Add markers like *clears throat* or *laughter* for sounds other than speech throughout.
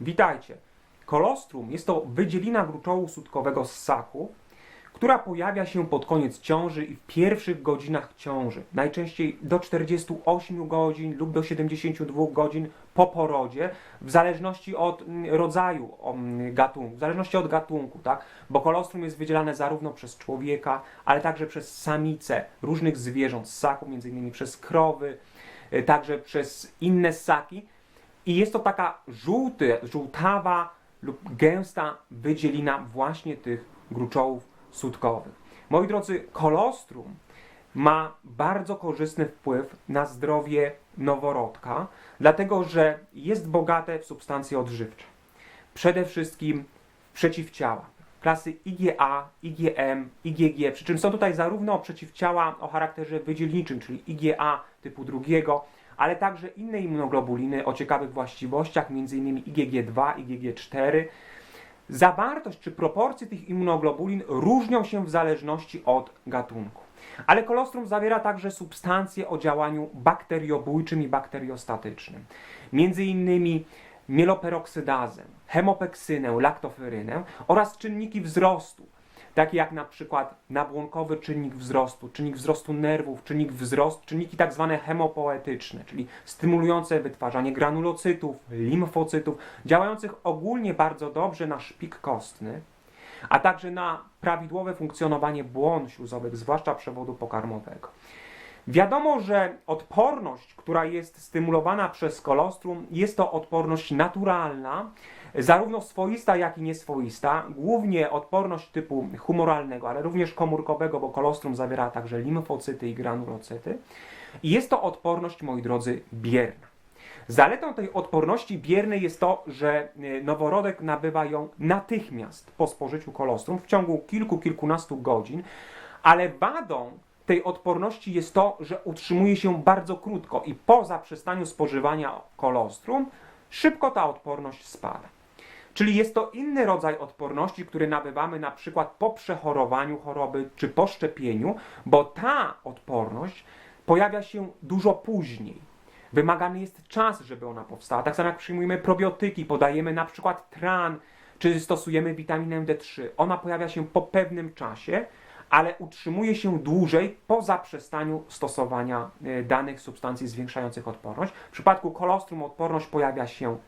Witajcie. Kolostrum jest to wydzielina gruczołu sutkowego ssaku, która pojawia się pod koniec ciąży i w pierwszych godzinach ciąży. Najczęściej do 48 godzin lub do 72 godzin po porodzie, w zależności od mm, rodzaju mm, gatunku, w zależności od gatunku, tak? Bo kolostrum jest wydzielane zarówno przez człowieka, ale także przez samice różnych zwierząt, ssaków, między innymi przez krowy, y, także przez inne ssaki. I jest to taka żółty, żółtawa lub gęsta wydzielina właśnie tych gruczołów sutkowych. Moi drodzy, kolostrum ma bardzo korzystny wpływ na zdrowie noworodka, dlatego że jest bogate w substancje odżywcze. Przede wszystkim przeciwciała. Klasy IgA, IgM, IgG, przy czym są tutaj zarówno przeciwciała o charakterze wydzielniczym, czyli IgA typu drugiego, ale także inne immunoglobuliny o ciekawych właściwościach, m.in. IgG2, IgG4. Zawartość czy proporcje tych immunoglobulin różnią się w zależności od gatunku. Ale kolostrum zawiera także substancje o działaniu bakteriobójczym i bakteriostatycznym. Między innymi mieloperoksydazę, hemopeksynę, laktoferynę oraz czynniki wzrostu, takie jak na przykład nabłonkowy czynnik wzrostu, czynnik wzrostu nerwów, czynnik wzrost, czynniki tak zwane hemopoetyczne, czyli stymulujące wytwarzanie granulocytów, limfocytów, działających ogólnie bardzo dobrze na szpik kostny, a także na prawidłowe funkcjonowanie błon śluzowych, zwłaszcza przewodu pokarmowego. Wiadomo, że odporność, która jest stymulowana przez kolostrum, jest to odporność naturalna, zarówno swoista, jak i nieswoista, głównie odporność typu humoralnego, ale również komórkowego, bo kolostrum zawiera także limfocyty i granulocyty. I jest to odporność, moi drodzy, bierna. Zaletą tej odporności biernej jest to, że e, noworodek nabywa ją natychmiast po spożyciu kolostrum w ciągu kilku, kilkunastu godzin, ale wadą tej odporności jest to, że utrzymuje się bardzo krótko i po zaprzestaniu spożywania kolostrum szybko ta odporność spada. Czyli jest to inny rodzaj odporności, który nabywamy na przykład po przechorowaniu choroby czy po szczepieniu, bo ta odporność pojawia się dużo później. Wymagany jest czas, żeby ona powstała. Tak samo jak przyjmujemy probiotyki, podajemy na przykład tran, czy stosujemy witaminę D3. Ona pojawia się po pewnym czasie, ale utrzymuje się dłużej po zaprzestaniu stosowania e, danych substancji zwiększających odporność. W przypadku kolostrum odporność pojawia się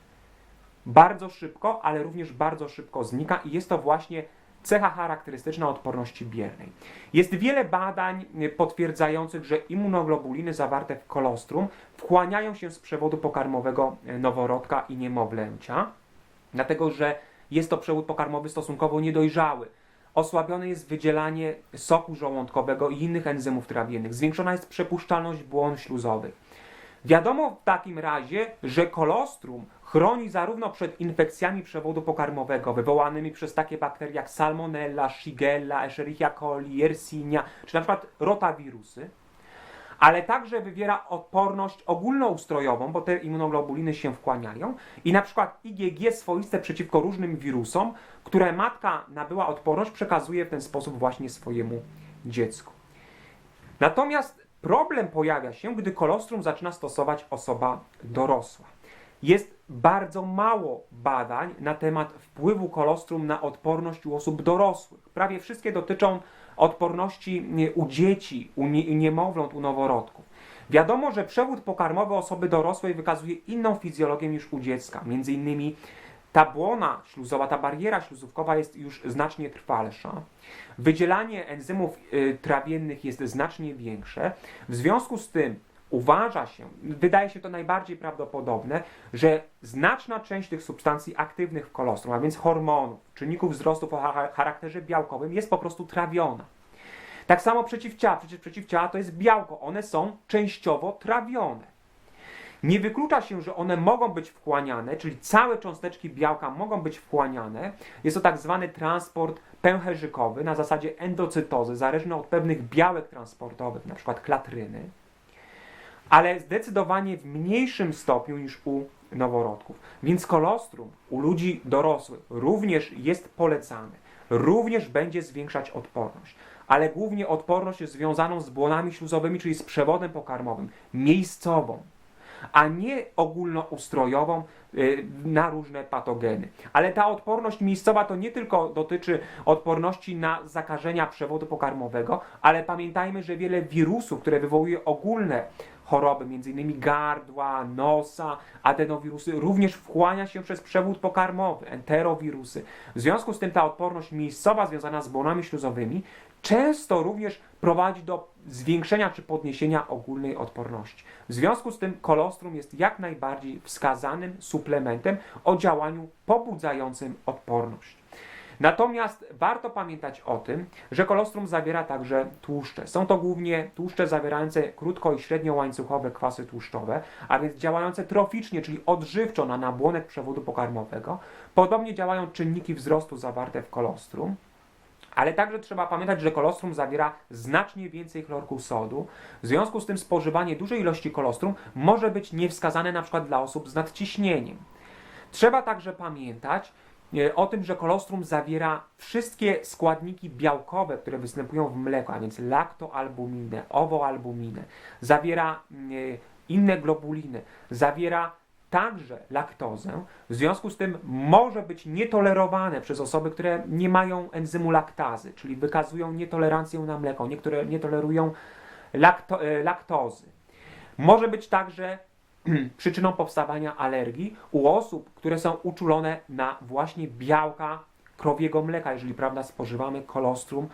bardzo szybko, ale również bardzo szybko znika i jest to właśnie cecha charakterystyczna odporności biernej. Jest wiele badań y, potwierdzających, że immunoglobuliny zawarte w kolostrum wchłaniają się z przewodu pokarmowego y, noworodka i niemowlęcia, dlatego że jest to przewód pokarmowy stosunkowo niedojrzały. Osłabione jest wydzielanie soku żołądkowego i innych enzymów trawiennych. Zwiększona jest przepuszczalność błon śluzowych. Wiadomo w takim razie, że kolostrum chroni zarówno przed infekcjami przewodu pokarmowego wywołanymi przez takie bakterie jak Salmonella, Shigella, Escherichia coli, Yersinia, czy na przykład rotawirusy, ale także wywiera odporność ogólnoustrojową, bo te immunoglobuliny się wchłaniają i na przykład IgG swoiste przeciwko różnym wirusom, które matka nabyła odporność, przekazuje w ten sposób właśnie swojemu dziecku. Natomiast problem pojawia się, gdy kolostrum zaczyna stosować osoba dorosła. Jest bardzo mało badań na temat wpływu kolostrum na odporność u osób dorosłych. Prawie wszystkie dotyczą odporności u dzieci, u niemowląt, u noworodków. Wiadomo, że przewód pokarmowy osoby dorosłej wykazuje inną fizjologię niż u dziecka. Między innymi ta błona śluzowa, ta bariera śluzówkowa jest już znacznie trwalsza. Wydzielanie enzymów y, trawiennych jest znacznie większe. W związku z tym uważa się, wydaje się to najbardziej prawdopodobne, że znaczna część tych substancji aktywnych w kolostrum, a więc hormonów, czynników wzrostu o charakterze białkowym, jest po prostu trawiona. Tak samo przeciwciała, przecież przeciwciała to jest białko, one są częściowo trawione. Nie wyklucza się, że one mogą być wchłaniane, czyli całe cząsteczki białka mogą być wchłaniane. Jest to tak zwany transport pęcherzykowy na zasadzie endocytozy, zależny od pewnych białek transportowych, np. klatryny ale zdecydowanie w mniejszym stopniu niż u noworodków. Więc kolostrum u ludzi dorosłych również jest polecany. Również będzie zwiększać odporność, ale głównie odporność jest związaną z błonami śluzowymi, czyli z przewodem pokarmowym, miejscową, a nie ogólnoustrojową, na różne patogeny. Ale ta odporność miejscowa to nie tylko dotyczy odporności na zakażenia przewodu pokarmowego, ale pamiętajmy, że wiele wirusów, które wywołuje ogólne choroby, m.in. gardła, nosa, adenowirusy, również wchłania się przez przewód pokarmowy, enterowirusy. W związku z tym ta odporność miejscowa związana z błonami śluzowymi często również prowadzi do zwiększenia czy podniesienia ogólnej odporności. W związku z tym kolostrum jest jak najbardziej wskazanym o działaniu pobudzającym odporność. Natomiast warto pamiętać o tym, że kolostrum zawiera także tłuszcze. Są to głównie tłuszcze zawierające krótko i średniołańcuchowe kwasy tłuszczowe, a więc działające troficznie, czyli odżywczo na nabłonek przewodu pokarmowego. Podobnie działają czynniki wzrostu zawarte w kolostrum. Ale także trzeba pamiętać, że kolostrum zawiera znacznie więcej chlorku sodu. W związku z tym spożywanie dużej ilości kolostrum może być niewskazane na przykład dla osób z nadciśnieniem. Trzeba także pamiętać e, o tym, że kolostrum zawiera wszystkie składniki białkowe, które występują w mleku, a więc laktoalbuminę, owoalbuminę, zawiera mm, e, inne globuliny, zawiera także laktozę. W związku z tym może być nietolerowane przez osoby, które nie mają enzymu laktazy, czyli wykazują nietolerancję na mleko, niektóre nie tolerują lakto, e, laktozy. Może być także *clears throat* przyczyną powstawania alergii u osób, które są uczulone na właśnie białka krowiego mleka, jeżeli prawda spożywamy kolostrum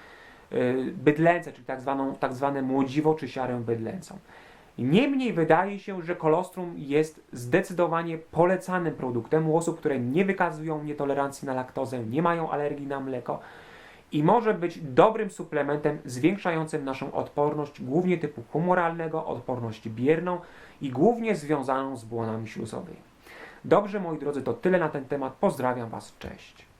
yy, bydlęce, czyli tak, zwaną, tak zwane młodziwo czy siarę bydlęcą. Niemniej wydaje się, że kolostrum jest zdecydowanie polecanym produktem u osób, które nie wykazują nietolerancji na laktozę, nie mają alergii na mleko i może być dobrym suplementem zwiększającym naszą odporność, głównie typu humoralnego, odporność bierną i głównie związaną z błonami śluzowymi. Dobrze, moi drodzy, to tyle na ten temat. Pozdrawiam Was, cześć.